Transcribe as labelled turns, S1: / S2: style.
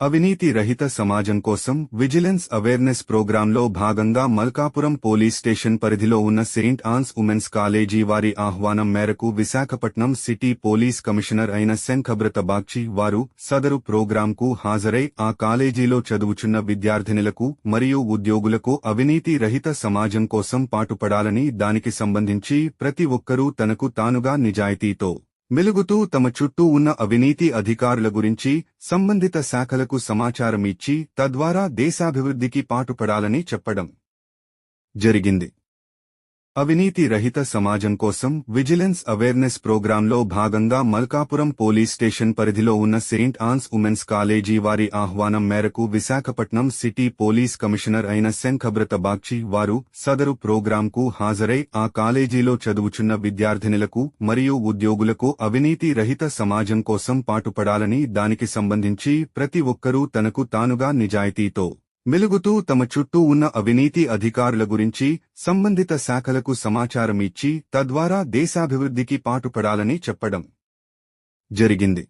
S1: అవినీతి రహిత సమాజం కోసం విజిలెన్స్ అవేర్నెస్ ప్రోగ్రాంలో భాగంగా మల్కాపురం పోలీస్ స్టేషన్ పరిధిలో ఉన్న సెయింట్ ఆన్స్ ఉమెన్స్ కాలేజీ వారి ఆహ్వానం మేరకు విశాఖపట్నం సిటీ పోలీస్ కమిషనర్ అయిన శంఖబ్రత బాగ్చి వారు సదరు ప్రోగ్రాంకు హాజరై ఆ కాలేజీలో చదువుచున్న విద్యార్థినులకు మరియు ఉద్యోగులకు అవినీతి రహిత సమాజం కోసం పాటుపడాలని దానికి సంబంధించి ప్రతి ఒక్కరూ తనకు తానుగా నిజాయితీతో మెలుగుతూ తమ చుట్టూ ఉన్న అవినీతి అధికారుల గురించి సంబంధిత శాఖలకు సమాచారం ఇచ్చి తద్వారా దేశాభివృద్ధికి పాటుపడాలని చెప్పడం జరిగింది. అవినీతి రహిత సమాజం కోసం విజిలెన్స్ అవేర్నెస్ ప్రోగ్రాంలో భాగంగా మల్కాపురం పోలీస్ స్టేషన్ పరిధిలో ఉన్న సెయింట్ ఆన్స్ ఉమెన్స్ కాలేజీ వారి ఆహ్వానం మేరకు విశాఖపట్నం సిటీ పోలీస్ కమిషనర్ అయిన శంఖబ్రత బాగ్చి వారు సదరు ప్రోగ్రాంకు హాజరై ఆ కాలేజీలో చదువుచున్న విద్యార్థినులకు మరియు ఉద్యోగులకు అవినీతి రహిత సమాజం కోసం పాటుపడాలని దానికి సంబంధించి ప్రతి ఒక్కరూ తనకు తానుగా నిజాయితీతో మెలుగుతూ తమ చుట్టూ ఉన్న అవినీతి అధికారుల గురించి సంబంధిత శాఖలకు సమాచారం ఇచ్చి తద్వారా దేశాభివృద్ధికి పాటుపడాలని చెప్పడం జరిగింది.